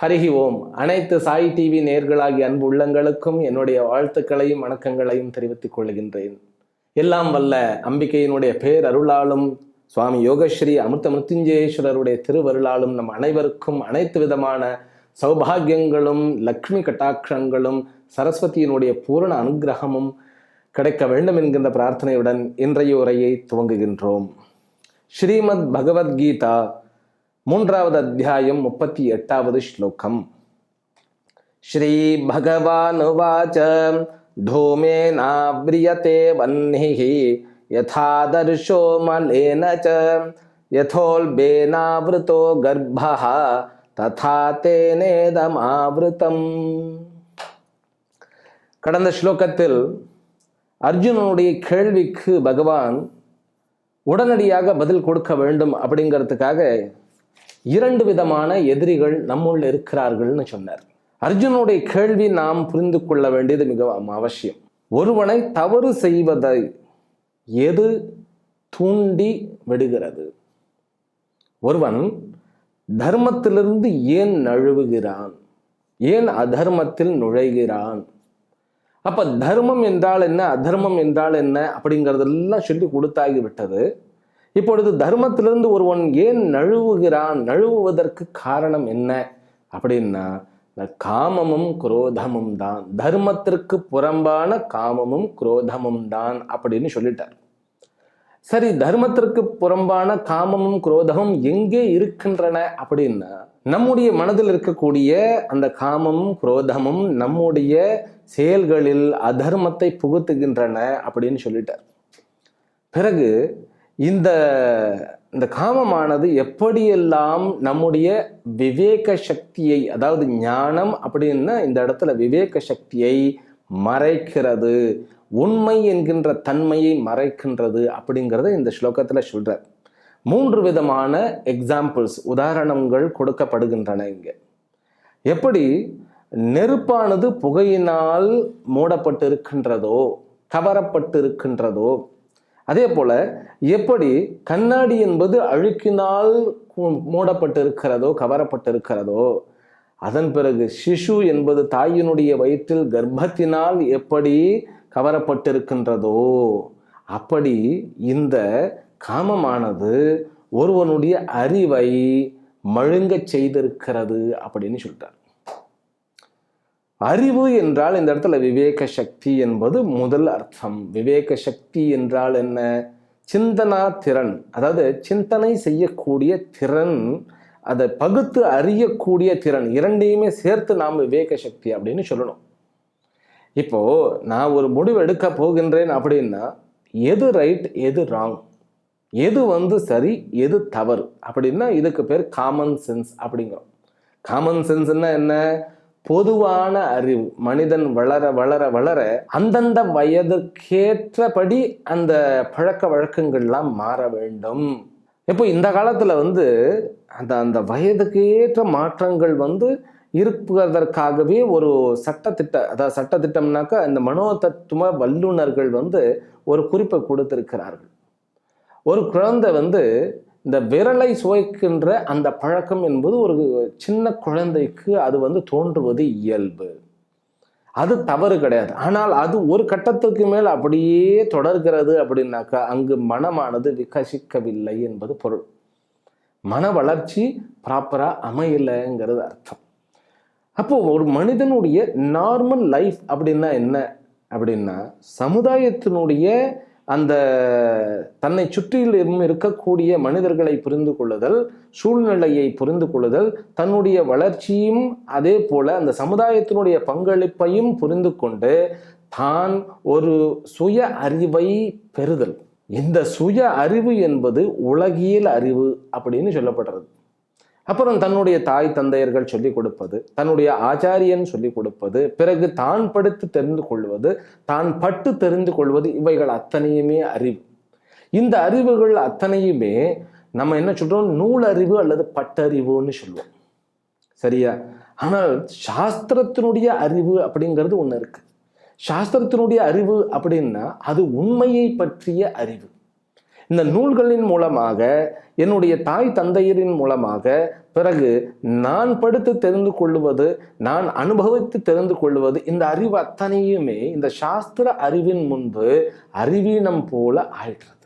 ஹரிஹி ஓம் அனைத்து சாய் டிவி நேர்களாகிய அன்பு உள்ளங்களுக்கும் என்னுடைய வாழ்த்துக்களையும் வணக்கங்களையும் தெரிவித்துக் கொள்கின்றேன். எல்லாம் வல்ல அம்பிகையினுடைய பேர் அருளாலும் சுவாமி யோகஸ்ரீ அமிர்த மிருத்யுஞ்சயேஸ்வரருடைய திருவருளாலும் நம் அனைவருக்கும் அனைத்து விதமான சௌபாகியங்களும் லக்ஷ்மி கட்டாட்சங்களும் சரஸ்வதியினுடைய பூரண அனுகிரகமும் கிடைக்க வேண்டும் என்கின்ற பிரார்த்தனையுடன் இன்றைய உரையை துவங்குகின்றோம். ஸ்ரீமத் பகவத்கீதா மூன்றாவது அத்தியாயம் முப்பத்தி எட்டாவது ஸ்லோகம் ஸ்ரீ பகவானுவாச்ச धूमेनाव्रियते वह्निः यथादर्शो मलेन च यथोल्बेनावृतो गर्भः तथा तेनेदमावृतम् கடந்த ஸ்லோகத்தில் அர்ஜுனனுடைய கேள்விக்கு பகவான் உடனடியாக பதில் கொடுக்க வேண்டும் அப்படிங்கிறதுக்காக இரண்டு விதமான எதிரிகள் நம்முள் இருக்கிறார்கள்னு சொன்னார். அர்ஜுனுடைய கேள்வி நாம் புரிந்து கொள்ள வேண்டியது மிகவும் அவசியம். ஒருவனை தவறு செய்வதை எது தூண்டி விடுகிறது? ஒருவன் தர்மத்திலிருந்து ஏன் நழுவுகிறான்? ஏன் அதர்மத்தில் நுழைகிறான்? அப்ப தர்மம் என்றால் என்ன? அதர்மம் என்றால் என்ன? அப்படிங்கிறதெல்லாம் சொல்லி கொடுத்தாகி விட்டது இப்பொழுது தர்மத்திலிருந்து ஒருவன் ஏன் நழுவுகிறான்? நழுவுவதற்கு காரணம் என்ன? அப்படின்னா இந்த காமமும் குரோதமும் தான். தர்மத்திற்கு புறம்பான காமமும் குரோதமும் தான் அப்படின்னு சொல்லிட்டார். சரி தர்மத்திற்கு புறம்பான காமமும் குரோதமும் எங்கே இருக்கின்றன அப்படின்னா நம்முடைய மனதில் இருக்கக்கூடிய அந்த காமமும் குரோதமும் நம்முடைய செயல்களில் அதர்மத்தை புகுத்துகின்றன அப்படின்னு சொல்லிட்டார். பிறகு இந்த இந்த காமமானது எப்படியெல்லாம் நம்முடைய விவேக சக்தியை அதாவது ஞானம் அப்படின்னா இந்த இடத்துல விவேக சக்தியை மறைக்கிறது உண்மை என்கின்ற தன்மையை மறைக்கின்றது அப்படிங்கிறத இந்த ஸ்லோகத்தில் சொல்கிறார் மூன்று விதமான எக்ஸாம்பிள்ஸ் உதாரணங்கள் கொடுக்கப்படுகின்றன இங்கே. எப்படி? நெருப்பானது புகையினால் மூடப்பட்டு இருக்கின்றதோ இருக்கின்றதோ அதே போல எப்படி கண்ணாடி என்பது அழுக்கினால் மூடப்பட்டு இருக்கிறதோ அதன் பிறகு சிசு என்பது தாயினுடைய வயிற்றில் கர்ப்பத்தினால் எப்படி கவரப்பட்டிருக்கின்றதோ அப்படி இந்த காமமானது ஒருவனுடைய அறிவை மழுங்கச் செய்திருக்கிறது அப்படின்னு சொல்லிட்டார். அறிவு என்றால் இந்த இடத்துல விவேக சக்தி என்பது முதல் அர்த்தம். விவேக சக்தி என்றால் என்ன? சிந்தனா திறன். அதாவது சிந்தனை செய்யக்கூடிய திறன் அதை பகுத்து அறியக்கூடிய திறன் இரண்டையுமே சேர்த்து நாம் விவேக சக்தி அப்படின்னு சொல்லணும். இப்போ நான் ஒரு முடிவு எடுக்க போகின்றேன் அப்படின்னா எது ரைட் எது ராங் எது வந்து சரி எது தவறு? அப்படின்னா இதுக்கு பேர் காமன் சென்ஸ் அப்படிங்கிறோம். காமன் சென்ஸ்னா என்ன? பொதுவான அறிவு. மனிதன் வளர வளர வளர அந்தந்த வயதுக்கேற்றபடி அந்த பழக்க வழக்கங்கள்லாம் மாற வேண்டும். இப்போ இந்த காலத்தில் வந்து அந்த அந்த வயதுக்கு ஏற்ற மாற்றங்கள் வந்து இருப்பதற்காகவே ஒரு சட்டத்திட்ட அதாவது சட்டத்திட்டம்னாக்கா இந்த மனோதத்துவ வல்லுநர்கள் வந்து ஒரு குறிப்பை கொடுத்திருக்கிறார்கள். ஒரு குழந்தை வந்து இந்த விரலை சுவைக்கின்ற அந்த பழக்கம் என்பது ஒரு சின்ன குழந்தைக்கு அது வந்து தோன்றுவது இயல்பு. அது தவறு கிடையாது. ஆனால் அது ஒரு கட்டத்துக்கு மேல் அப்படியே தொடர்கிறது அப்படின்னாக்கா அங்கு மனமானது விகசிக்கவில்லை என்பது பொருள். மன வளர்ச்சி ப்ராப்பராக அமையலைங்கிறது அர்த்தம். அப்போது ஒரு மனிதனுடைய நார்மல் லைஃப் அப்படின்னா என்ன? அப்படின்னா சமுதாயத்தினுடைய அந்த தன்னை சுற்றிலும் இருக்கக்கூடிய மனிதர்களை புரிந்து கொள்ளுதல் சூழ்நிலையை புரிந்து கொள்ளுதல் தன்னுடைய வளர்ச்சியும் அதே போல அந்த சமுதாயத்தினுடைய பங்களிப்பையும் புரிந்து கொண்டு தான் ஒரு சுய அறிவை பெறுதல். இந்த சுய அறிவு என்பது உலகியல் அறிவு அப்படின்னு சொல்லப்படுறது. அப்புறம் தன்னுடைய தாய் தந்தையர்கள் சொல்லிக் கொடுப்பது தன்னுடைய ஆச்சாரியன் சொல்லிக் கொடுப்பது பிறகு தான் படுத்து தெரிந்து கொள்வது தான் பட்டு தெரிந்து கொள்வது இவைகள் அத்தனையுமே அறிவு. இந்த அறிவுகள் அத்தனையுமே நம்ம என்ன சொல்றோம்? நூலறிவு அல்லது பட்டறிவுன்னு சொல்லுவோம். சரியா? ஆனால் சாஸ்திரத்தினுடைய அறிவு அப்படிங்கிறது ஒன்று இருக்கு. சாஸ்திரத்தினுடைய அறிவு அப்படின்னா அது உண்மையை பற்றிய அறிவு. இந்த நூல்களின் மூலமாக என்னுடைய தாய் தந்தையரின் மூலமாக பிறகு நான் படுத்து தெரிந்து கொள்வது நான் அனுபவித்து தெரிந்து கொள்வது இந்த அறிவு அத்தனையுமே இந்த சாஸ்திர அறிவின் முன்பு அறிவீனம் போல ஆயிடுறது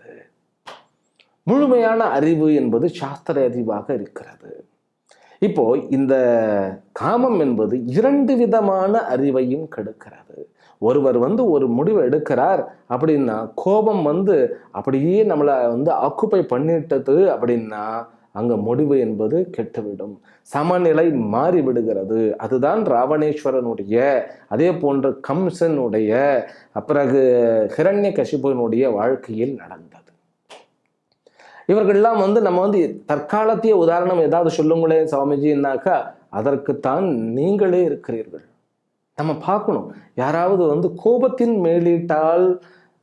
முழுமையான அறிவு என்பது சாஸ்திர அறிவாக இருக்கிறது. இப்போ இந்த காமம் என்பது இரண்டு விதமான அறிவையும் கெடுக்கிறது. ஒருவர் வந்து ஒரு முடிவை எடுக்கிறார் அப்படின்னா கோபம் வந்து அப்படியே நம்மளை வந்து ஆக்குப்பை பண்ணிட்டது அப்படின்னா அங்க முடிவு என்பது கெட்டுவிடும். சமநிலை மாறி விடுகிறது அதுதான் ராவணேஸ்வரனுடைய அதே போன்று கம்சனுடைய பிறகு ஹிரண்ய கசிபனுடைய வாழ்க்கையில் நடந்தது. இவர்கள்லாம் வந்து நம்ம வந்து தற்காலத்திய உதாரணம் ஏதாவது சொல்லுங்களேன் சுவாமிஜின்னாக்கா அதற்குத்தான் நீங்களே இருக்கிறீர்கள். நம்ம பார்க்கணும். யாராவது வந்து கோபத்தின் மேலிட்டால்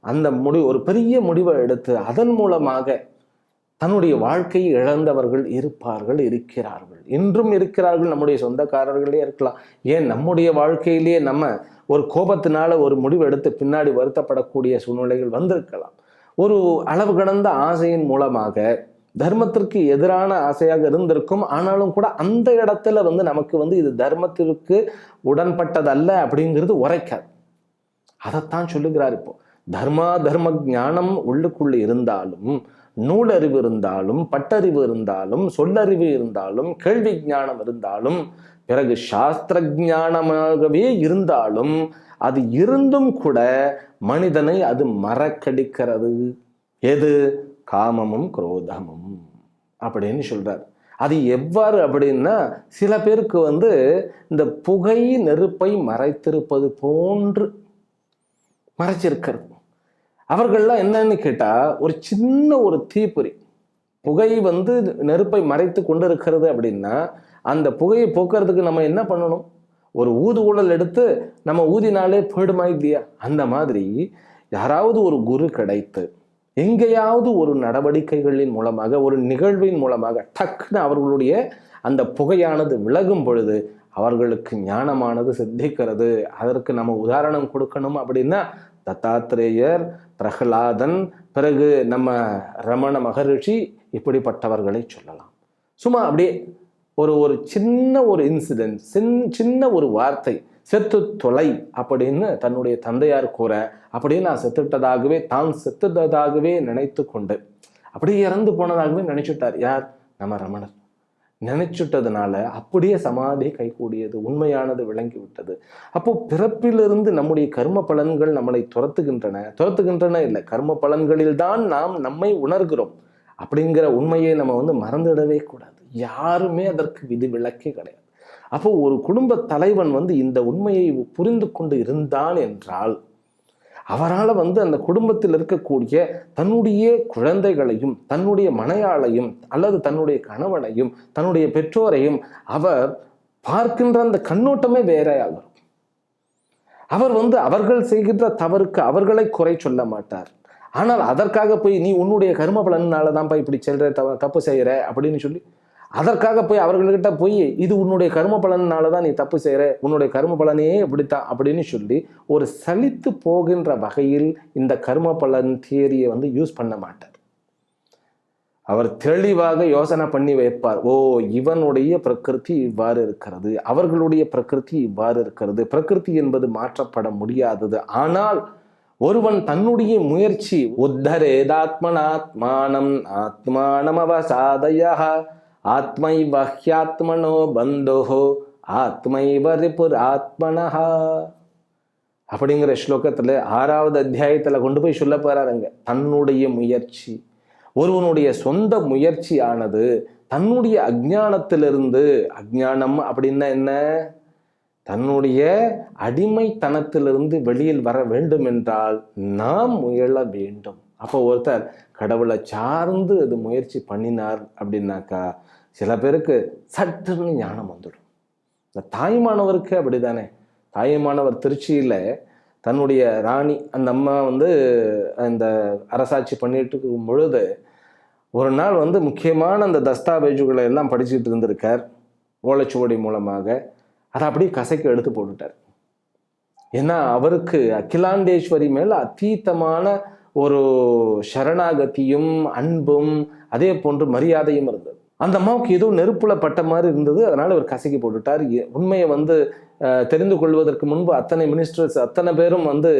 அந்த முடிவு ஒரு பெரிய முடிவை எடுத்து அதன் மூலமாக தன்னுடைய வாழ்க்கையை இழந்தவர்கள் இருப்பார்கள் இருக்கிறார்கள். இன்றும் இருக்கிறார்கள் நம்முடைய சொந்தக்காரர்களே இருக்கலாம். ஏன்? நம்முடைய வாழ்க்கையிலேயே நம்ம ஒரு கோபத்தினால ஒரு முடிவு எடுத்து பின்னாடி வருத்தப்படக்கூடிய சூழ்நிலைகள் வந்திருக்கலாம். ஒரு அளவு கடந்த ஆசையின் மூலமாக தர்மத்திற்கு எதிரான ஆசையாக இருந்திருக்கும். ஆனாலும் கூட அந்த இடத்துல வந்து நமக்கு வந்து இது தர்மத்திற்கு உடன்பட்டதல்ல அப்படிங்கிறது உரைக்காது. அதைத்தான் சொல்லுகிறார் இப்போ. தர்மா தர்ம ஞானம் உள்ளுக்குள்ளே இருந்தாலும் நூலறிவு இருந்தாலும் பட்டறிவு இருந்தாலும் சொல்லறிவு இருந்தாலும் கேள்வி ஞானம் இருந்தாலும் பிறகு சாஸ்திர ஞானமாகவே இருந்தாலும் அது இருந்தும் கூட மனிதனை அது மறக்கடிக்கிறது. எது? காமமும் குரோதமும் அப்படின்னு சொல்கிறார் அது எவ்வாறு அப்படின்னா சில பேருக்கு வந்து இந்த புகை நெருப்பை மறைத்திருப்பது போன்று மறைச்சிருக்கிறது. அவர்கள்லாம் என்னன்னு கேட்டால் ஒரு சின்ன ஒரு தீப்பொறி புகை வந்து நெருப்பை மறைத்து கொண்டு இருக்கிறது அப்படின்னா அந்த புகையை போக்குறதுக்கு நம்ம என்ன பண்ணணும்? ஒரு ஊதுகுழல் எடுத்து நம்ம ஊதினாலே போயிடுமா இல்லையா? அந்த மாதிரி யாராவது ஒரு குரு கிடைத்து எங்கேயாவது ஒரு நடவடிக்கைகளின் மூலமாக ஒரு நிகழ்வின் மூலமாக டக்குன்னு அவர்களுடைய அந்த புகையானது விலகும் பொழுது அவர்களுக்கு ஞானமானது சித்திக்கிறது. அதற்கு நம்ம உதாரணம் கொடுக்கணும் அப்படின்னா தத்தாத்திரேயர் பிரகலாதன் பிறகு நம்ம ரமண மகரிஷி இப்படிப்பட்டவர்களை சொல்லலாம். சும்மா அப்படியே ஒரு ஒரு சின்ன ஒரு இன்சிடென்ட் சின் சின்ன ஒரு வார்த்தை செத்து தொலை அப்படின்னு தன்னுடைய தந்தையார் கூற அப்படியே நான் செத்துட்டதாகவே தான் செத்துட்டதாகவே நினைத்து கொண்டு அப்படியே இறந்து போனதாகவே நினைச்சுட்டார். யார்? நம்ம ரமணர். நினைச்சுட்டதுனால அப்படியே சமாதி கைகூடியது உண்மையானது விளங்கி விட்டது அப்போ பிறப்பிலிருந்து நம்முடைய கர்ம பலன்கள் நம்மளை துரத்துகின்றன. துரத்துகின்றன இல்லை கர்ம பலன்களில் தான் நாம் நம்மை உணர்கிறோம். அப்படிங்கிற உண்மையை நம்ம வந்து மறந்துடவே கூடாது. யாருமே அதற்கு விதி விலக்கே கிடையாது. அப்போ ஒரு குடும்ப தலைவன் வந்து இந்த உண்மையை புரிந்து கொண்டு இருந்தான் என்றால் அவரால் வந்து அந்த குடும்பத்தில் இருக்கக்கூடிய தன்னுடைய குழந்தைகளையும் தன்னுடைய மனையாளையும் அல்லது தன்னுடைய கணவனையும் தன்னுடைய பெற்றோரையும் அவர் பார்க்கின்ற அந்த கண்ணோட்டமே வேறையாகும் அவர் வந்து அவர்கள் செய்கின்ற தவறுக்கு அவர்களை குறை சொல்ல மாட்டார். ஆனால் அதற்காக போய் நீ உன்னுடைய கரும பலனால தான்ப்பா இப்படி செல்ற தவ தப்பு செய்கிற அப்படின்னு சொல்லி அதற்காக போய் அவர்கள்கிட்ட போய் இது உன்னுடைய கரும பலனால தான் நீ தப்பு செய்கிற உன்னுடைய கரும பலனே இப்படித்தான் அப்படின்னு சொல்லி ஒரு சலித்து போகின்ற வகையில் இந்த கரும பலன் தியரியை வந்து யூஸ் பண்ண மாட்டார். அவர் தெளிவாக யோசனை பண்ணி வைப்பார் ஓ இவனுடைய பிரகிருதி இவ்வாறு இருக்கிறது அவர்களுடைய பிரகிருதி இவ்வாறு இருக்கிறது பிரகிருதி என்பது மாற்றப்பட முடியாதது. ஆனால் ஒருவன் தன்னுடைய முயற்சி உத்தரேதாத்மனாத்மானம் ஆத்மானம் அவசாதய ஆத்மை வஹ்யாத்மனோ பந்தோஹோ ஆத்மைவ ரிபுர் ஆத்மனஹா அப்படிங்கிற ஸ்லோகத்துல ஆறாவது அத்தியாயத்துல கொண்டு போய் சொல்ல போறாருங்க. தன்னுடைய முயற்சி. ஒருவனுடைய சொந்த முயற்சியானது தன்னுடைய அஜானத்திலிருந்து அஜ்ஞானம் அப்படின்னா என்ன? தன்னுடைய அடிமைத்தனத்திலிருந்து வெளியில் வர வேண்டும் என்றால் நாம் முயல வேண்டும். அப்போ ஒருத்தர் கடவுளை சார்ந்து அது முயற்சி பண்ணினார் அப்படின்னாக்கா சில பேருக்கு சட்டுன்னு ஞானம் வந்துடும். இந்த தாய்மானவருக்கு அப்படிதானே. தாய்மானவர் திருச்சியில் தன்னுடைய ராணி அந்த அம்மா வந்து அந்த அரசாட்சி பண்ணிட்டு இருக்கும் பொழுது ஒரு நாள் வந்து முக்கியமான அந்த தஸ்தாவேஜுகளை எல்லாம் படிச்சுட்டு இருந்திருக்கார் ஓலைச்சுவடி மூலமாக. அதை அப்படியே கசைக்கு எடுத்து போட்டுட்டார். ஏன்னா அவருக்கு அகிலாண்டேஸ்வரி மேல அத்தீத்தமான ஒரு சரணாகதியும் அன்பும் அதே போன்று மரியாதையும் இருந்தது. அந்த அம்மாவுக்கு ஏதோ நெருப்புல பட்ட மாதிரி இருந்தது. அதனால அவர் கசக்கி போட்டுட்டார். உண்மையை வந்து தெரிந்து கொள்வதற்கு முன்பு அத்தனை மினிஸ்டர்ஸ் அத்தனை பேரும் வந்து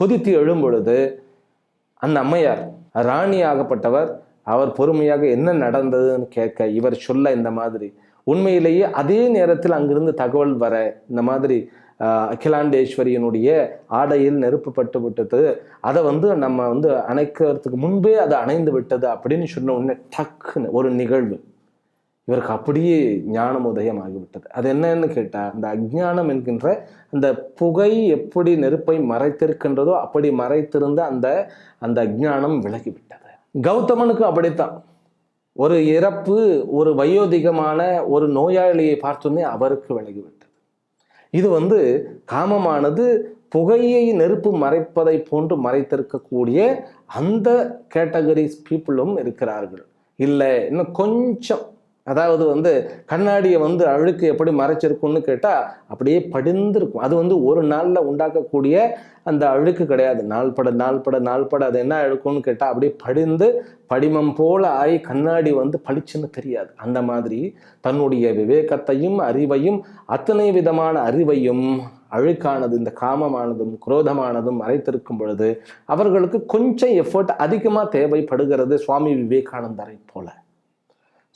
கொதித்து எழும் பொழுது அந்த அம்மையார் ராணி ஆகப்பட்டவர் அவர் பொறுமையாக என்ன நடந்ததுன்னு கேட்க இவர் சொல்ல இந்த மாதிரி உண்மையிலேயே அதே நேரத்தில் அங்கிருந்து தகவல் வர இந்த மாதிரி அகிலாண்டேஸ்வரியனுடைய ஆடையில் நெருப்பு பட்டு விட்டது. அதை வந்து நம்ம வந்து அணைக்கிறதுக்கு முன்பே அது அணைந்து விட்டது அப்படின்னு சொன்ன உடனே டக்குன்னு ஒரு நிகழ்வு. இவருக்கு அப்படியே ஞானம் உதயம் ஆகிவிட்டது அது என்னன்னு கேட்டால் அந்த அஜ்ஞானம் என்கின்ற அந்த புகை எப்படி நெருப்பை மறைத்திருக்கின்றதோ அப்படி மறைத்திருந்த அந்த அந்த அஜ்ஞானம் விலகிவிட்டது. கௌதமனுக்கு அப்படித்தான். ஒரு இறப்பு ஒரு வயோதிகமான ஒரு நோயாளியை பார்த்தோன்னே அவருக்கு விலகிவிட்டது. இது வந்து காமமானது புகையை நெருப்பு மறைப்பதை போன்று மறைத்திருக்கக்கூடிய அந்த கேட்டகரிஸ் பீப்புளும் இருக்கிறார்கள். இல்லை இன்னும் கொஞ்சம் அதாவது வந்து கண்ணாடியை வந்து அழுக்கு எப்படி மறைச்சிருக்கும்னு கேட்டால் அப்படியே படிந்திருக்கும். அது வந்து ஒரு நாளில் உண்டாக்கக்கூடிய அந்த அழுக்கு கிடையாது. நாள்பட நாள்பட நாள்பட அது என்ன அழுக்கும்னு கேட்டால் அப்படியே படிந்து படிமம் போல ஆகி கண்ணாடி வந்து பளிச்சுன்னு தெரியாது. அந்த மாதிரி தன்னுடைய விவேகத்தையும் அறிவையும் அத்தனை விதமான அறிவையும் அழுக்கானது இந்த காமமானதும் குரோதமானதும் மறைத்திருக்கும் பொழுது அவர்களுக்கு கொஞ்சம் எஃபர்ட் அதிகமாக தேவைப்படுகிறது சுவாமி விவேகானந்தரை போல.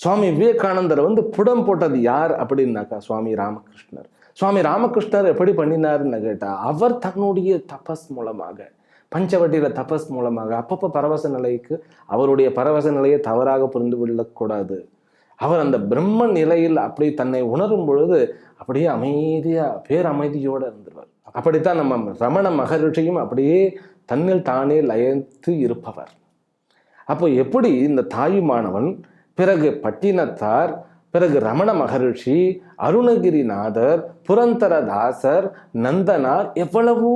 சுவாமி விவேகானந்தரை வந்து புடம் போட்டது யார் அப்படின்னாக்கா சுவாமி ராமகிருஷ்ணர். சுவாமி ராமகிருஷ்ணர் எப்படி பண்ணினாருன்னு கேட்டால் அவர் தன்னுடைய தபஸ் மூலமாக பஞ்சவட்டியில் தபஸ் மூலமாக அப்பப்போ பரவச நிலைக்கு அவருடைய பரவச நிலையை தவறாக புரிந்து கொள்ளக்கூடாது. அவர் அந்த பிரம்ம நிலையில் அப்படி தன்னை உணரும் பொழுது அப்படியே அமைதியாக பேரமைதியோடு இருந்துருவார். அப்படித்தான் நம்ம ரமண மகரிஷியும் அப்படியே தன்னில் தானே லயத்து இருப்பவர். அப்போ எப்படி இந்த தாயுமானவன் பிறகு பட்டினத்தார் பிறகு ரமண மகரிஷி அருணகிரிநாதர் புரந்தரதாசர் நந்தனார் எவ்வளவோ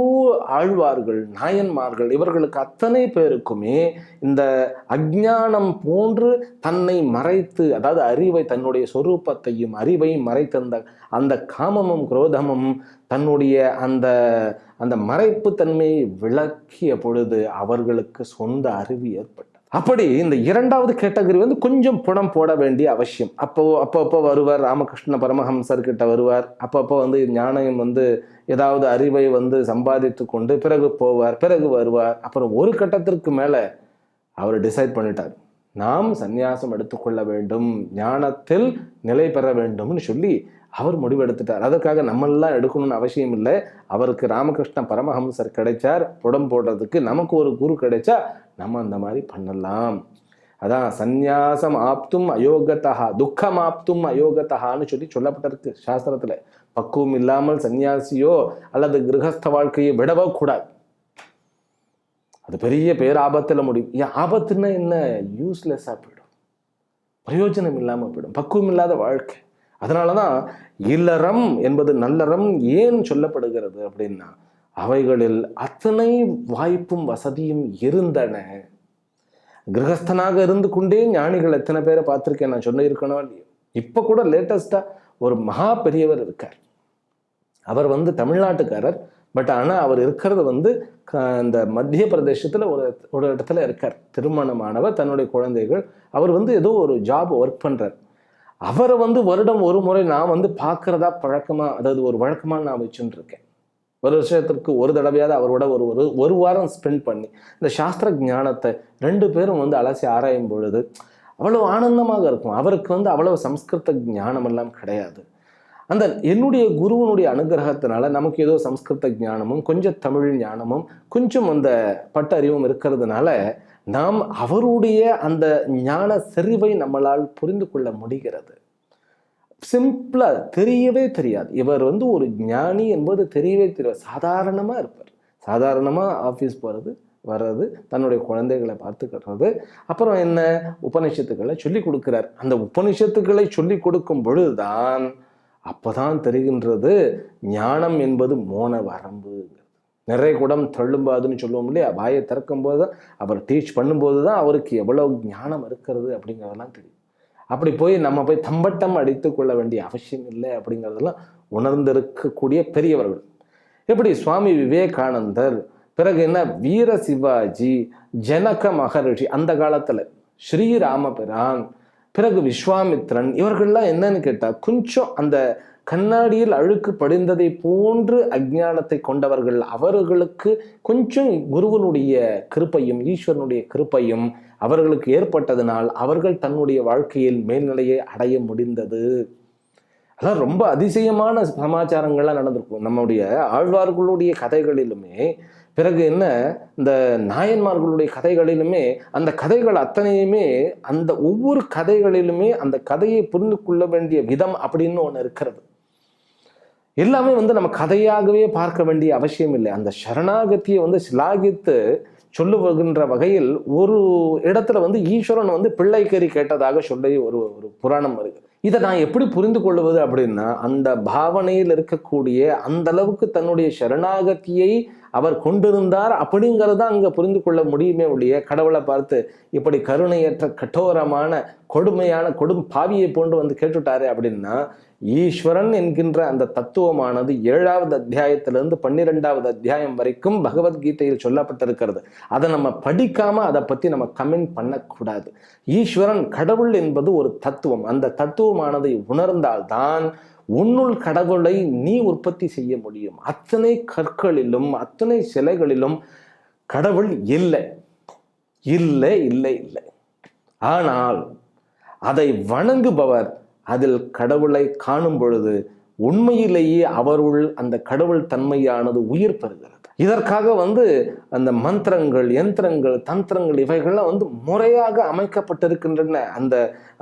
ஆழ்வார்கள் நாயன்மார்கள் இவர்களுக்கு அத்தனை பேருக்குமே இந்த அஜானம் போன்று தன்னை மறைத்து அதாவது அறிவை தன்னுடைய சொரூபத்தையும் அறிவையும் மறைத்திருந்த அந்த காமமும் குரோதமும் தன்னுடைய அந்த அந்த மறைப்பு தன்மையை விளக்கிய பொழுது அவர்களுக்கு சொந்த அறிவு ஏற்பட்டது. அப்படி இந்த இரண்டாவது கேட்டகரி வந்து கொஞ்சம் புடம் போட வேண்டிய அவசியம். அப்போ அப்பப்போ வருவார் ராமகிருஷ்ண பரமஹம்சர் கிட்ட வருவார். அப்பப்போ வந்து ஞானம் வந்து ஏதாவது அறிவை வந்து சம்பாதித்து கொண்டு பிறகு போவார் பிறகு வருவார். அப்புறம் ஒரு கட்டத்திற்கு மேலே அவர் டிசைட் பண்ணிட்டார். நாம் சந்நியாசம் எடுத்துக்கொள்ள வேண்டும் ஞானத்தில் நிலை பெற வேண்டும்னு சொல்லி அவர் முடிவெடுத்துட்டார். அதற்காக நம்மெல்லாம் எடுக்கணும்னு அவசியம் இல்லை. அவருக்கு ராமகிருஷ்ண பரமஹம்சர் கிடைச்சார். புடம் போடுறதுக்கு நமக்கு ஒரு குரு கிடைச்சா நம்ம அந்த மாதிரி பண்ணலாம். அதான் சந்நியாசம் ஆப்தும் அயோகத்தா துக்கம் ஆப்தும் அயோகத்தகான்னு சொல்லி சொல்லப்பட்டிருக்கு சாஸ்திரத்துல. பக்குவம் இல்லாமல் சந்நியாசியோ அல்லது கிரகஸ்த வாழ்க்கையை விடவோ கூடாது. அது பெரிய பேராபத்தில் முடியும். ஏன் ஆபத்துன்னா என்ன? யூஸ்லெஸ்ஸாக போயிடும். பிரயோஜனம் இல்லாமல் போயிடும். பக்குவம் இல்லாத வாழ்க்கை. அதனால தான் இல்லறம் என்பது நல்லறம் ஏன் சொல்லப்படுகிறது அப்படின்னா அவைகளில் அத்தனை வாய்ப்பும் வசதியும் இருந்தன. கிரகஸ்தனாக இருந்து கொண்டே ஞானிகள் எத்தனை பேரை பார்த்துருக்கேன் நான் சொன்ன இல்லையோ? இப்போ கூட லேட்டஸ்டாக ஒரு மகா பெரியவர் இருக்கார். அவர் வந்து தமிழ்நாட்டுக்காரர் பட் ஆனால் அவர் இருக்கிறது வந்து க- இந்த மத்திய பிரதேசத்தில் ஒரு ஒரு இடத்துல இருக்கார். திருமணமானவர் தன்னுடைய குழந்தைகள். அவர் வந்து ஏதோ ஒரு ஜாப் ஒர்க் பண்ணுறார் அவரை வந்து வருடம் ஒரு முறை நான் வந்து பார்க்குறதா பழக்கமாக அதாவது ஒரு வழக்கமாக நான் வச்சுட்டு இருக்கேன் ஒரு வருஷத்திற்கு ஒரு தடவையாவது அவரோட ஒரு ஒரு ஒரு வாரம் ஸ்பெண்ட் பண்ணி இந்த சாஸ்திர ஞானத்தை ரெண்டு பேரும் வந்து அலசி ஆராயும் பொழுது அவ்வளோ ஆனந்தமாக இருக்கும். அவருக்கு வந்து அவ்வளோ சம்ஸ்கிருத ஞானம் எல்லாம் கிடையாது. அந்த என்னுடைய குருவனுடைய அனுகிரகத்தினால நமக்கு ஏதோ சம்ஸ்கிருத ஞானமும் கொஞ்சம் தமிழ் ஞானமும் கொஞ்சம் அந்த பட்டறிவும் இருக்கிறதுனால நாம் அவருடைய அந்த ஞான செறிவை நம்மளால் புரிந்து கொள்ள முடிகிறது. சிம்பிளாக தெரியவே தெரியாது. இவர் வந்து ஒரு ஞானி என்பது தெரியவே தெரியாது. சாதாரணமாக இருப்பார். சாதாரணமாக ஆஃபீஸ் போகிறது வர்றது தன்னுடைய குழந்தைகளை பார்த்துக்கிறது. அப்புறம் என்ன? உபனிஷத்துக்களை சொல்லி கொடுக்கிறார். அந்த உபனிஷத்துக்களை சொல்லி கொடுக்கும் பொழுதுதான் அப்பதான் தெரிகின்றது ஞானம் என்பது மோன வரம்பு. நிறைய குடம் தள்ளும்பாதுன்னு சொல்லுவோம் இல்லையா? வாயை திறக்கும் போது தான் அவர் டீச் பண்ணும்போது தான் அவருக்கு எவ்வளோ ஞானம் இருக்கிறது அப்படிங்கிறதெல்லாம் தெரியும். அப்படி போய் நம்ம போய் தம்பட்டம் அடித்து கொள்ள வேண்டிய அவசியம் இல்லை அப்படிங்கிறதெல்லாம் உணர்ந்திருக்கக்கூடிய பெரியவர்கள். எப்படி? சுவாமி விவேகானந்தர் பிறகு என்ன? வீர சிவாஜி ஜனக மகரிஷி அந்த காலத்தில் ஸ்ரீராமபிரான் பிறகு விஸ்வாமித்ரன் இவர்கள்லாம் என்னன்னு கேட்டால் கொஞ்சம் அந்த கண்ணாடியில் அழுக்கு படிந்ததை போன்று அஜ்ஞானத்தை கொண்டவர்கள் அவர்களுக்கு கொஞ்சம் குருவனுடைய கிருப்பையும் ஈஸ்வரனுடைய கிருப்பையும் அவர்களுக்கு ஏற்பட்டதனால் அவர்கள் தன்னுடைய வாழ்க்கையில் மேல்நிலையை அடைய முடிந்தது. அதான் ரொம்ப அதிசயமான சமாச்சாரங்கள்லாம் நடந்திருக்கும். நம்முடைய ஆழ்வார்களுடைய கதைகளிலுமே பிறகு என்ன? இந்த நாயன்மார்களுடைய கதைகளிலுமே அந்த கதைகள் அத்தனையுமே அந்த ஒவ்வொரு கதைகளிலுமே அந்த கதையை புரிந்து கொள்ள வேண்டிய விதம் அப்படின்னு ஒன்று இருக்கிறது. எல்லாமே வந்து நம்ம கதையாகவே பார்க்க வேண்டிய அவசியம் இல்லை. அந்த சரணாகத்தியை வந்து சிலாகித்து சொல்லுவகின்ற வகையில் ஒரு இடத்துல வந்து ஈஸ்வரன் வந்து பிள்ளைக்கறி கேட்டதாக சொல்லி ஒரு ஒரு புராணம் வருது. இதை நான் எப்படி புரிந்து கொள்வது அப்படின்னா அந்த பாவனையில் இருக்கக்கூடிய அந்த அளவுக்கு தன்னுடைய சரணாகத்தியை அவர் கொண்டிருந்தார் அப்படிங்கிறத அங்கே புரிந்து கொள்ள முடியுமே ஒழிய கடவுளை பார்த்து இப்படி கருணையற்ற கட்டோரமான கொடுமையான கொடும் பாவியை போன்று வந்து கேட்டுட்டாரு அப்படின்னா ஈஸ்வரன் என்கின்ற அந்த தத்துவமானது ஏழாவது அத்தியாயத்திலிருந்து பன்னிரெண்டாவது அத்தியாயம் வரைக்கும் பகவத்கீதையில் சொல்லப்பட்டிருக்கிறது. அதை நம்ம படிக்காம அதை பத்தி நம்ம கமெண்ட் பண்ணக்கூடாது. ஈஸ்வரன் கடவுள் என்பது ஒரு தத்துவம். அந்த தத்துவமானதை உணர்ந்தால்தான் உன்னுள் கடவுளை நீ உற்பத்தி செய்ய முடியும். அத்தனை கற்களிலும் அத்தனை சிலைகளிலும் கடவுள் இல்லை. இல்லை இல்லை இல்லை. ஆனால் அதை வணங்குபவர் அதில் கடவுளை காணும் பொழுது உண்மையிலேயே அவருள் அந்த கடவுள் தன்மையானது உயிர் பெறுகிறது. இதற்காக வந்து அந்த மந்திரங்கள் யந்திரங்கள் தந்திரங்கள் இவைகள்லாம் வந்து முறையாக அமைக்கப்பட்டிருக்கின்றன. அந்த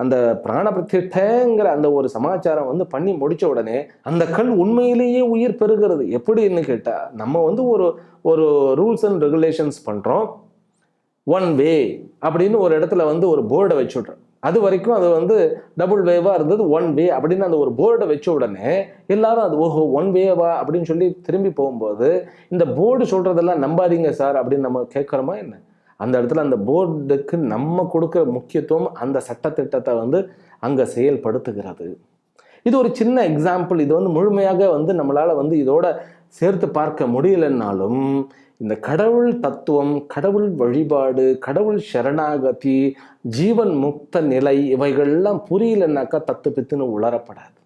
அந்த பிராண பிரதிஷ்டைங்கிற அந்த ஒரு சமாச்சாரம் வந்து பண்ணி முடித்த உடனே அந்த கல் உண்மையிலேயே உயிர் பெறுகிறது. எப்படின்னு கேட்டால் நம்ம வந்து ஒரு ஒரு ரூல்ஸ் அண்ட் ரெகுலேஷன்ஸ் பண்ணுறோம் ஒன் வே அப்படின்னு ஒரு இடத்துல வந்து ஒரு போர்டை வச்சுட்றோம் அது வரைக்கும் அது வந்து டபுள் வேவாக இருந்தது ஒன் வே அப்படின்னு அந்த ஒரு போர்டை வச்ச உடனே எல்லாரும் அது ஓஹோ ஒன் வேவா அப்படின்னு சொல்லி திரும்பி போகும்போது இந்த போர்டு சொல்கிறதெல்லாம் நம்பாதீங்க சார் அப்படின்னு நம்ம கேட்குறோமா என்ன? அந்த இடத்துல அந்த போர்டுக்கு நம்ம கொடுக்குற முக்கியத்துவம் அந்த சட்டத்திட்டத்தை வந்து அங்கே செயல்படுத்துகிறது. இது ஒரு சின்ன எக்ஸாம்பிள் இது வந்து முழுமையாக வந்து நம்மளால் வந்து இதோட சேர்த்து பார்க்க முடியலன்னாலும் இந்த கடவுள் தத்துவம் கடவுள் வழிபாடு கடவுள் சரணாகதி ஜீவன் முக்த நிலை இவைகள்லாம் புரியலன்னாக்கா தத்து பித்துன்னு உளரப்படாது.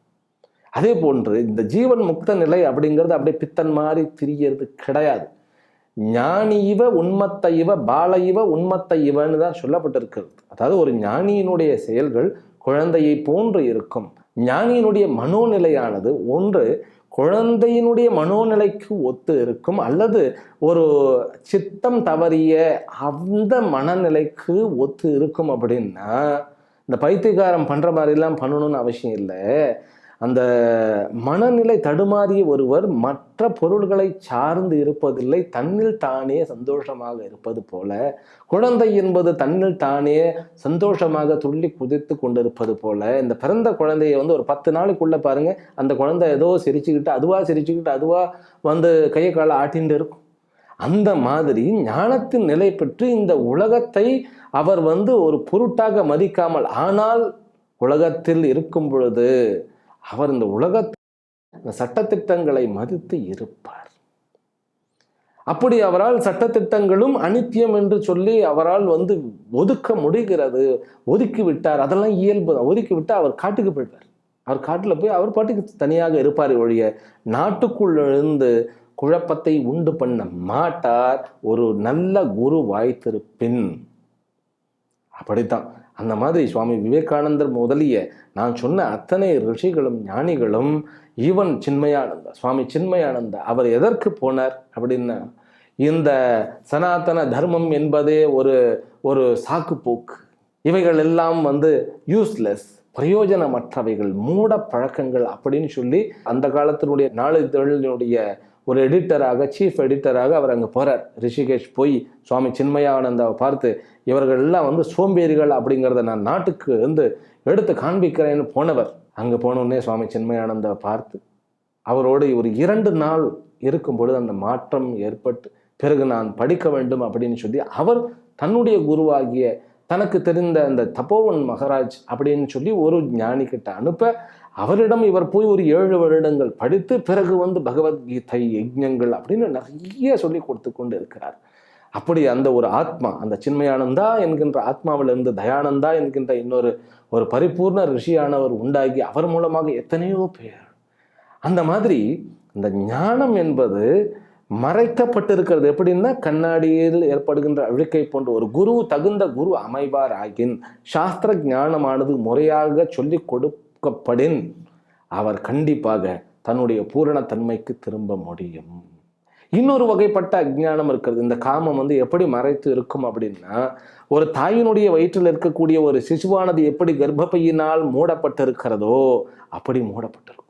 அதே போன்று இந்த ஜீவன் முக்த நிலை அப்படிங்கிறது அப்படியே பித்தன் மாதிரி திரியறது கிடையாது. ஞானி இவ உண்மத்த இவ பால இவ உண்மத்த இவன்னு தான் சொல்லப்பட்டிருக்கிறது. அதாவது ஒரு ஞானியினுடைய செயல்கள் குழந்தையை போன்று இருக்கும். ஞானியினுடைய மனோநிலையானது ஒன்று குழந்தையினுடைய மனோநிலைக்கு ஒத்து இருக்கும் அல்லது ஒரு சித்தம் தவறிய அந்த மனநிலைக்கு ஒத்து இருக்கும் அப்படின்னா இந்த பைத்தியகாரம் பண்ற மாதிரிலாம் பண்ணணும்னு அவசியம் இல்லை. அந்த மனநிலை தடுமாறிய ஒருவர் மற்ற பொருள்களை சார்ந்து இருப்பதில்லை தன்னில் தானே சந்தோஷமாக இருப்பது போல குழந்தை என்பது தன்னில் தானே சந்தோஷமாக துள்ளி குதித்து கொண்டிருப்பது போல இந்த பிறந்த குழந்தைய வந்து ஒரு பத்து நாளைக்குள்ளே பாருங்கள் அந்த குழந்தை ஏதோ சிரிச்சுக்கிட்டு அதுவாக சிரிச்சுக்கிட்டு அதுவாக வந்து கையை காலை ஆட்டின்னு இருக்கும். அந்த மாதிரி ஞானத்தின் நிலை பெற்று இந்த உலகத்தை அவர் வந்து ஒரு பொருட்டாக மதிக்காமல் ஆனால் உலகத்தில் இருக்கும் பொழுது அவர் இந்த உலகத்தில் சட்டத்திட்டங்களை மதித்து இருப்பார். அப்படி அவரால் சட்டத்திட்டங்களும் அனித்தியம் என்று சொல்லி அவரால் வந்து ஒதுக்க முடிகிறது ஒதுக்கி விட்டார். அதெல்லாம் இயல்பு. தான் ஒதுக்கி அவர் காட்டுக்கு போயிட்டார் அவர் காட்டில் போய் அவர் பாட்டுக்கு தனியாக இருப்பார் ஒழிய நாட்டுக்குள் குழப்பத்தை உண்டு பண்ண மாட்டார். ஒரு நல்ல குரு வாய்த்திருப்பின். அப்படித்தான். அந்த மாதிரி சுவாமி விவேகானந்தர் முதலிய நான் சொன்ன அத்தனை ரிஷிகளும் ஞானிகளும் ஈவன் சின்மயானந்தா சுவாமி சின்மயானந்தா அவர் எதற்கு போனார் அப்படின்னா இந்த சனாதன தர்மம் என்பதே ஒரு ஒரு சாக்கு போக்கு இவைகள் எல்லாம் வந்து யூஸ்லெஸ் பிரயோஜனமற்றவைகள் மூட பழக்கங்கள் அப்படின்னு சொல்லி அந்த காலத்தினுடைய நாளிதழினுடைய ஒரு எடிட்டராக சீஃப் எடிட்டராக அவர் அங்கே போகிறார் ரிஷிகேஷ் போய் சுவாமி சின்மயானந்தாவை பார்த்து இவர்கள் எல்லாம் வந்து சோம்பேறிகள் அப்படிங்கிறத நான் நாட்டுக்கு வந்து எடுத்து காண்பிக்கிறேன்னு போனவர். அங்கே போனோடனே சுவாமி சின்மயானந்தை பார்த்து அவரோடு ஒரு இரண்டு நாள் இருக்கும் பொழுது அந்த மாற்றம் ஏற்பட்டு பிறகு நான் படிக்க வேண்டும் அப்படின்னு சொல்லி அவர் தன்னுடைய குருவாகிய தனக்கு தெரிந்த அந்த தபோவன் மகராஜ் அப்படின்னு சொல்லி ஒரு ஞானி கிட்ட அனுப்ப அவரிடம் இவர் போய் ஒரு ஏழு வருடங்கள் படித்து பிறகு வந்து பகவத்கீதை யஜ்யங்கள் அப்படின்னு நிறைய சொல்லி கொடுத்து கொண்டு இருக்கிறார் அப்படி அந்த ஒரு ஆத்மா அந்த சின்மயானந்தா என்கின்ற ஆத்மாவிலிருந்து தயானந்தா என்கின்ற இன்னொரு ஒரு பரிபூர்ண ரிஷியானவர் உண்டாகி அவர் மூலமாக எத்தனையோ பேர். அந்த மாதிரி இந்த ஞானம் என்பது மறைக்கப்பட்டிருக்கிறது. எப்படின்னா கண்ணாடியில் ஏற்படுகின்ற அழுக்கை போன்ற ஒரு குரு தகுந்த குரு அமைவார் ஆகின். சாஸ்திர ஞானமானது முறையாக சொல்லிக் கொடுக்கப்படின். அவர் கண்டிப்பாக தன்னுடைய பூரணத்தன்மைக்கு திரும்ப முடியும். இன்னொரு வகைப்பட்ட அஜ்ஞானம் இருக்கிறது. இந்த காமம் வந்து எப்படி மறைத்து இருக்கும் அப்படின்னா ஒரு தாயினுடைய வயிற்றில் இருக்கக்கூடிய ஒரு சிசுவானது எப்படி கர்ப்பப்பையினால் மூடப்பட்டிருக்கிறதோ அப்படி மூடப்பட்டிருக்கும்.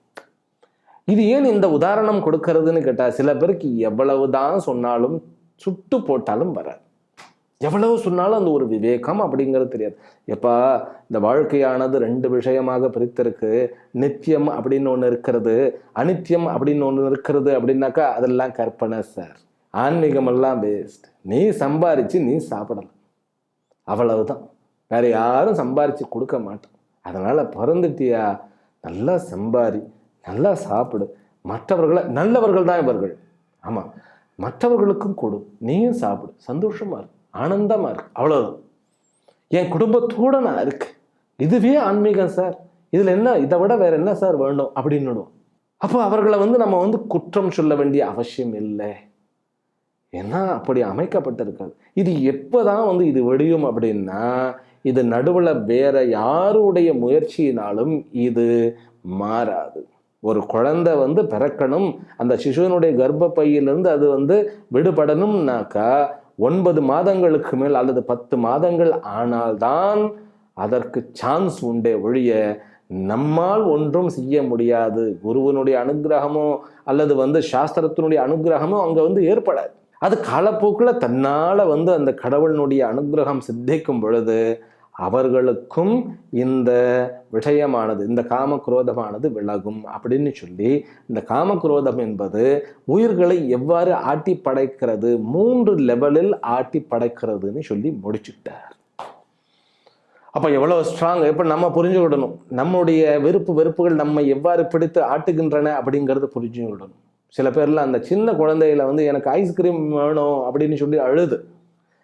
இது ஏன் இந்த உதாரணம் கொடுக்கறதுன்னு கேட்டால் சில பேருக்கு எவ்வளவுதான் சொன்னாலும் சுட்டு போட்டாலும் வராது. எவ்வளவு சொன்னாலும் அந்த ஒரு விவேகம் அப்படிங்கிறது தெரியாது. எப்பா இந்த வாழ்க்கையானது ரெண்டு விஷயமாக பிரித்திருக்கு. நித்தியம் அப்படின்னு ஒன்று இருக்கிறது. அனித்தியம் அப்படின்னு ஒன்று இருக்கிறது அப்படின்னாக்கா அதெல்லாம் கற்பனை சார். ஆன்மீகமெல்லாம் வேஸ்ட் நீ சம்பாரித்து நீ சாப்பிடலாம். அவ்வளவுதான். வேற யாரும் சம்பாரித்து கொடுக்க மாட்டோம் அதனால் பிறந்துட்டியா? நல்லா சம்பாரி. நல்லா சாப்பிடு. மற்றவர்களை நல்லவர்கள் தான் இவர்கள். ஆமாம் மற்றவர்களுக்கும் கொடு. நீயும் சாப்பிடு. சந்தோஷமாக இருக்கும் ஆனந்தமாக இருக்கு. அவ்வளோதான் என் குடும்பத்தோட நான் இருக்கேன் இதுவே ஆன்மீகம் சார். இதில் என்ன இதை விட வேற என்ன சார் வேண்டும் அப்படின்னு அப்போ அவர்களை வந்து நம்ம வந்து குற்றம் சொல்ல வேண்டிய அவசியம் இல்லை. ஏன்னா அப்படி அமைக்கப்பட்டிருக்காது. இது எப்போதான் வந்து இது வெடியும் அப்படின்னா இது நடுவில் வேற யாருடைய முயற்சியினாலும் இது மாறாது. ஒரு குழந்தை வந்து பிறக்கணும் அந்த சிசுவனுடைய கர்ப்பப்பையிலிருந்து அது வந்து விடுபடணும்னாக்கா ஒன்பது மாதங்களுக்கு மேல் அல்லது பத்து மாதங்கள் ஆனால்தான் அதற்கு சான்ஸ் உண்டே ஒழிய நம்மால் ஒன்றும் செய்ய முடியாது. குருவனுடைய அனுகிரகமோ அல்லது வந்து சாஸ்திரத்தினுடைய அனுகிரகமோ அங்கே வந்து ஏற்படாது. அது காலப்போக்கில் தன்னால் வந்து அந்த கடவுளினுடைய அனுகிரகம் சித்திக்கும் பொழுது அவர்களுக்கும் இந்த விஷயமானது இந்த காமக்ரோதமானது விலகும் அப்படின்னு சொல்லி இந்த காமக்ரோதம் என்பது உயிர்களை எவ்வாறு ஆட்டி படைக்கிறது மூன்று லெவலில் ஆட்டி படைக்கிறதுன்னு சொல்லி முடிச்சுட்டார். அப்போ எவ்வளோ ஸ்ட்ராங் இப்போ நம்ம புரிஞ்சுக்கிடணும். நம்முடைய விருப்பு வெறுப்புகள் நம்ம எவ்வாறு பிடித்து ஆட்டுகின்றன அப்படிங்கிறத புரிஞ்சுக்கிடணும். சில பேர்ல அந்த சின்ன குழந்தையில வந்து எனக்கு ஐஸ்கிரீம் வேணும் அப்படின்னு சொல்லி அழுது.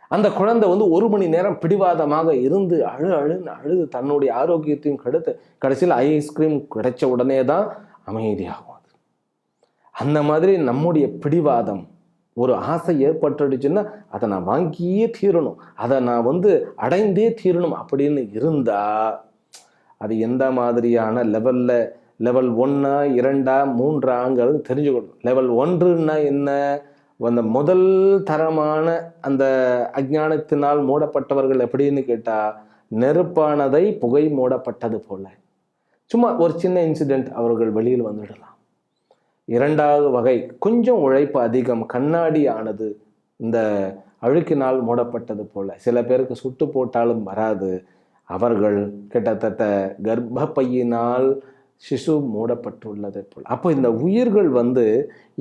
அந்த குழந்தை வந்து ஒரு மணி நேரம் பிடிவாதமாக இருந்து அழு அழுன்னு அழுது தன்னுடைய ஆரோக்கியத்தையும் கெடுத்து கடைசியில் ஐஸ்கிரீம் கிடைச்ச உடனே தான் அமைதியாகும் அது. அந்த மாதிரி நம்முடைய பிடிவாதம் ஒரு ஆசை ஏற்பட்டுடுச்சுன்னா அதை நான் வாங்கியே தீரணும். அதை நான் வந்து அடைந்தே தீரணும் அப்படின்னு இருந்தால் அது எந்த மாதிரியான லெவலில் லெவல் ஒன்றா இரண்டா மூன்றாங்கிறது தெரிஞ்சுக்கணும். லெவல் ஒன்றுன்னா என்ன? அந்த முதல் தரமான அந்த அஜானத்தினால் மூடப்பட்டவர்கள் எப்படின்னு கேட்டால் நெருப்பானதை புகை மூடப்பட்டது போல. சும்மா ஒரு சின்ன இன்சிடெண்ட் அவர்கள் வெளியில் வந்துடலாம். இரண்டாவது வகை கொஞ்சம் உழைப்பு அதிகம் கண்ணாடி ஆனது இந்த அழுக்கினால் மூடப்பட்டது போல. சில பேருக்கு சுட்டு போட்டாலும் வராது. அவர்கள் கிட்டத்தட்ட கர்ப்பப்பையினால் சிசு மூடப்பட்டுள்ளதை போல். அப்போ இந்த உயிர்கள் வந்து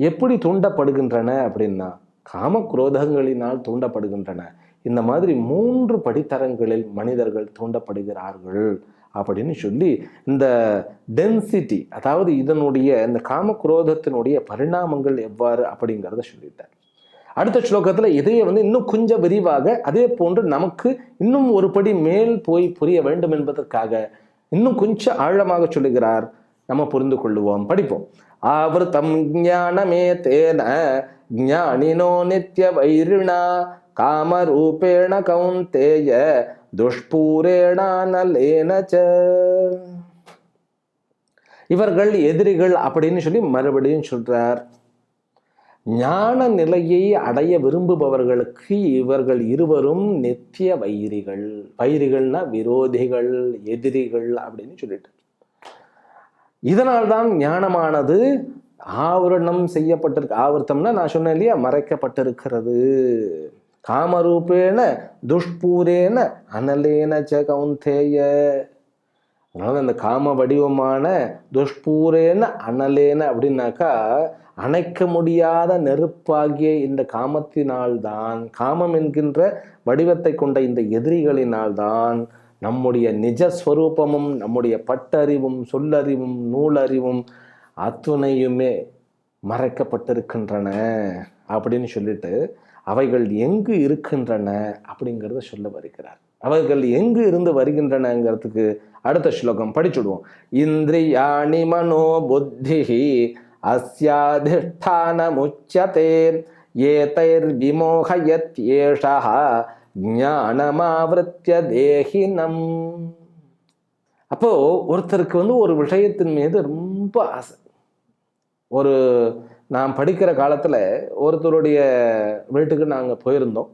எப்படி தூண்டப்படுகின்றன அப்படின்னா காம குரோதங்களினால் தூண்டப்படுகின்றன. இந்த மாதிரி மூன்று படித்தரங்களில் மனிதர்கள் தூண்டப்படுகிறார்கள் அப்படின்னு சொல்லி இந்த டென்சிட்டி அதாவது இதனுடைய இந்த காம குரோதத்தினுடைய பரிணாமங்கள் எவ்வாறு அப்படிங்கிறத சொல்லிட்டார். அடுத்த ஸ்லோகத்தில் இதையே வந்து இன்னும் கொஞ்சம் விரிவாக அதே போன்று நமக்கு இன்னும் ஒரு படி மேல் போய் புரிய வேண்டும் என்பதற்காக இன்னும் கொஞ்சம் ஆழமாக சொல்லுகிறார். நம்ம புரிந்து கொள்ளுவோம். படிப்போம். ஆவர்த்தம் ஞானமே தேன ஞானினோ நித்ய வைரிணா காமரூபேண கவுந்தேய துஷ்பூரேணானலேனச்ச ச. இவர்கள் எதிரிகள் அப்படின்னு சொல்லி மறுபடியும் சொல்றார். ஞான நிலையை அடைய விரும்புபவர்களுக்கு இவர்கள் இருவரும் நித்திய வைரிகள் வைரிகள்னா விரோதிகள் எதிரிகள் அப்படின்னு சொல்லிட்டு. இதனால்தான் ஞானமானது ஆவரணம் செய்யப்பட்டிருக்கு ஆவர்த்தம்னா நான் சொன்னேன் இல்லையா மறைக்கப்பட்டிருக்கிறது. காமரூபேன துஷ்பூரேன அனலேன ச கவுந்தேய அதனால அந்த காம வடிவமான துஷ்பூரேன அனலேன அப்படின்னாக்கா அணைக்க முடியாத நெருப்பாகிய இந்த காமத்தினால்தான் காமம் என்கின்ற வடிவத்தை கொண்ட இந்த எதிரிகளினால்தான் நம்முடைய நிஜஸ்வரூபமும் நம்முடைய பட்டறிவும் சொல்லறிவும் நூலறிவும் அத்துணையுமே மறைக்கப்பட்டிருக்கின்றன அப்படின்னு சொல்லிட்டு அவைகள் எங்கு இருக்கின்றன அப்படிங்கிறத சொல்ல வருகிறார். அவைகள் எங்கு இருந்து வருகின்றனங்கிறதுக்கு அடுத்த ஸ்லோகம் படிச்சுடுவோம். இந்திரியாணி மனோ புத்தி அஸ்யாதிஷ்டானமுச்சதே ஏதைர் விமோகயத் ஏஷா ஞானமாவிருத்திய தேகினம் அப்போ ஒருத்தருக்கு வந்து ஒரு விஷயத்தின் மீது ரொம்ப ஆசை. ஒரு நான் படிக்கிற காலத்தில் ஒருத்தருடைய வீட்டுக்கு நாங்கள் போயிருந்தோம்.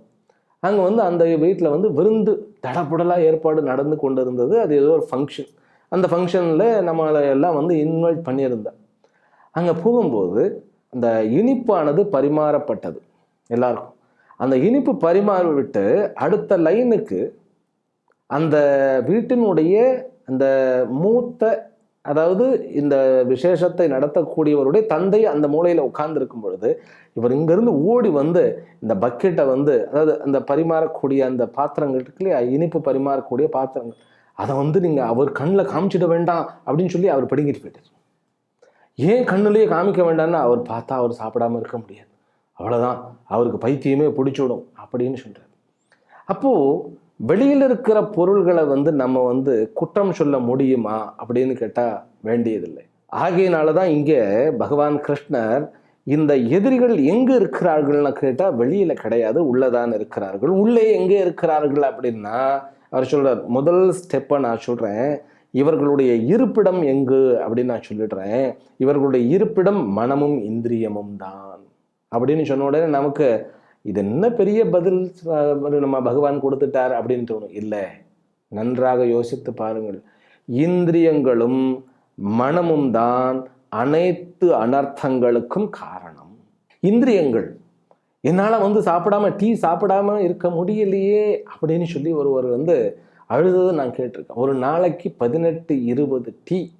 அங்கே வந்து அந்த வீட்டில் வந்து விருந்து தடபுடலாக ஏற்பாடு நடந்து கொண்டு இருந்தது அது ஏதோ ஒரு ஃபங்க்ஷன் அந்த ஃபங்க்ஷனில் நம்மளை எல்லாம் வந்து இன்வைட் பண்ணியிருந்தேன் அங்கே போகும்போது அந்த இனிப்பானது பரிமாறப்பட்டது. எல்லாருக்கும். அந்த இனிப்பு பரிமாறி விட்டு அடுத்த லைனுக்கு அந்த வீட்டினுடைய அந்த மூத்த அதாவது இந்த விசேஷத்தை நடத்தக்கூடியவருடைய தந்தை அந்த மூலையில் உட்கார்ந்துருக்கும் பொழுது இவர் இங்கேருந்து ஓடி வந்து இந்த பக்கெட்டை வந்து அதாவது அந்த பரிமாறக்கூடிய அந்த பாத்திரங்கள் இருக்குல்லையா இனிப்பு பரிமாறக்கூடிய பாத்திரங்கள். அதை வந்து நீங்கள் அவர் கண்ணில் காமிச்சிட வேண்டாம் அப்படின்னு சொல்லி அவர் பிடுங்கிட்டு போயிட்டார். ஏன் கண்ணுலேயே காமிக்க வேண்டாம்னா அவர் பார்த்தா அவர் சாப்பிடாம இருக்க முடியாது. அவ்வளோதான் அவருக்கு பைத்தியமே பிடிச்சிடும் அப்படின்னு சொல்கிறார் அப்போது வெளியில் இருக்கிற பொருள்களை வந்து நம்ம வந்து குற்றம் சொல்ல முடியுமா அப்படின்னு கேட்டால் வேண்டியதில்லை. ஆகையினால தான் இங்கே பகவான் கிருஷ்ணர் இந்த எதிரிகள் எங்கே இருக்கிறார்கள்னு கேட்டால் வெளியில் கிடையாது உள்ளதான் இருக்கிறார்கள். உள்ளே எங்கே இருக்கிறார்கள் அப்படின்னா அவர் சொல்கிறார் முதல் ஸ்டெப்பை நான் சொல்கிறேன் இவர்களுடைய இருப்பிடம் எங்கு அப்படின்னு நான் சொல்லிடுறேன். இவர்களுடைய இருப்பிடம் மனமும் இந்திரியமும் தான். அப்படின்னு சொன்ன உடனே நமக்கு இது என்ன பெரிய பதில் நம்ம பகவான் கொடுத்துட்டார் அப்படின்னு தோணும். இல்லை. நன்றாக யோசித்து பாருங்கள். இந்திரியங்களும் மனமும் தான் அனைத்து அனர்த்தங்களுக்கும் காரணம். இந்திரியங்கள். என்னால் வந்து சாப்பிடாம டீ சாப்பிடாம இருக்க முடியலையே அப்படின்னு சொல்லி ஒருவர் வந்து அழுததை நான் கேட்டிருக்கேன். ஒரு நாளைக்கு பதினெட்டு இருபது டீ.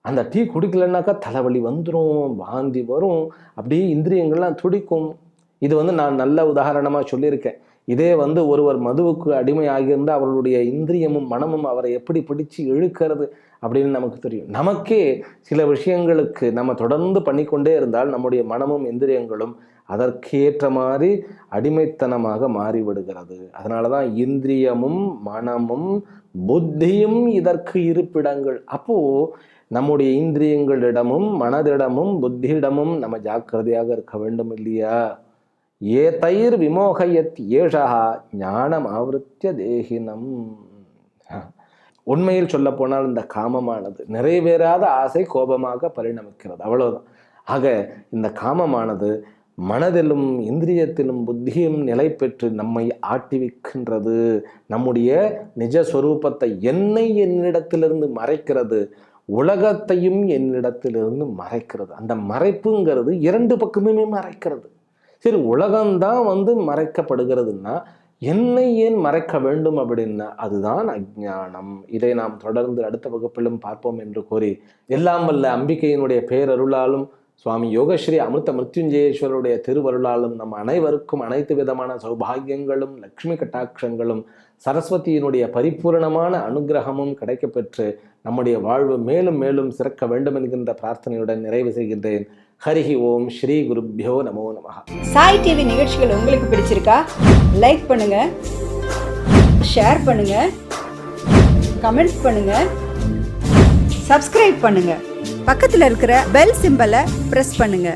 அந்த டீ குடிக்கலன்னாக்கா தலைவலி வந்துடும் வாந்தி வரும். அப்படியே இந்திரியங்கள்லாம் துடிக்கும். இது வந்து நான் நல்ல உதாரணமாக சொல்லியிருக்கேன். இதே வந்து ஒருவர் மதுவுக்கு அடிமை ஆகியிருந்தால் அவர்களுடைய இந்திரியமும் மனமும் அவரை எப்படி பிடிச்சு இழுக்கிறது அப்படின்னு நமக்கு தெரியும். நமக்கே சில விஷயங்களுக்கு நம்ம தொடர்ந்து பண்ணிக்கொண்டே இருந்தால் நம்முடைய மனமும் இந்திரியங்களும் அதற்கேற்ற மாதிரி அடிமைத்தனமாக மாறிவிடுகிறது. அதனால தான் இந்திரியமும் மனமும் புத்தியும் இதற்கு இருப்பிடங்கள். அப்போது நம்முடைய இந்திரியங்களிடமும் மனதிடமும் புத்தியிடமும் நம்ம ஜாக்கிரதையாக இருக்க வேண்டும் இல்லையா? ஏ தயிர் விமோகயத் ஏஷா ஞானம் ஆவருத்திய தேகினம். உண்மையில் சொல்ல போனால் இந்த காமமானது நிறைவேறாத ஆசை கோபமாக பரிணமிக்கிறது. அவ்வளவுதான். ஆக இந்த காமமானது மனதிலும் இந்திரியத்திலும் புத்தியும் நிலை பெற்று நம்மை ஆட்டிவிக்கின்றது. நம்முடைய நிஜ என்னை என்னிடத்திலிருந்து மறைக்கிறது. உலகத்தையும் என்னிடத்திலிருந்து மறைக்கிறது. அந்த மறைப்புங்கிறது இரண்டு பக்கமுமே மறைக்கிறது. சரி உலகம்தான் வந்து மறைக்கப்படுகிறதுன்னா என்னை ஏன் மறைக்க வேண்டும் அப்படின்னா அதுதான் அஜ்ஞானம். இதை நாம் தொடர்ந்து அடுத்த வகுப்பிலும் பார்ப்போம் என்று கூறி எல்லாம் வல்ல அம்பிக்கையினுடைய பேரருளாலும் சுவாமி யோகஸ்ரீ அமிர்த மிருத்யுஞ்சயேஸ்வருடைய திருவருளாலும் நம் அனைவருக்கும் அனைத்து விதமான சௌபாகியங்களும் லக்ஷ்மி கட்டாட்சங்களும் சரஸ்வதியினுடைய பரிபூரணமான அனுகிரகமும் கிடைக்கப்பெற்று நம்முடைய வாழ்வு மேலும் மேலும் சிறக்க வேண்டும் என்கின்ற பிரார்த்தனையுடன் நிறைவு செய்கின்றேன். ஹரிஹி ஓம் ஸ்ரீ குருப்பியோ நமோ நம சாய் டிவி நிகழ்ச்சிகள் உங்களுக்கு பிடிச்சிருக்கா? லைக் பண்ணுங்க ஷேர் பண்ணுங்க கமெண்ட்ஸ் பண்ணுங்க சப்ஸ்கிரைப் பண்ணுங்கள் பக்கத்தில் இருக்கிற பெல் சிம்பலை ப்ரெஸ் பண்ணுங்க.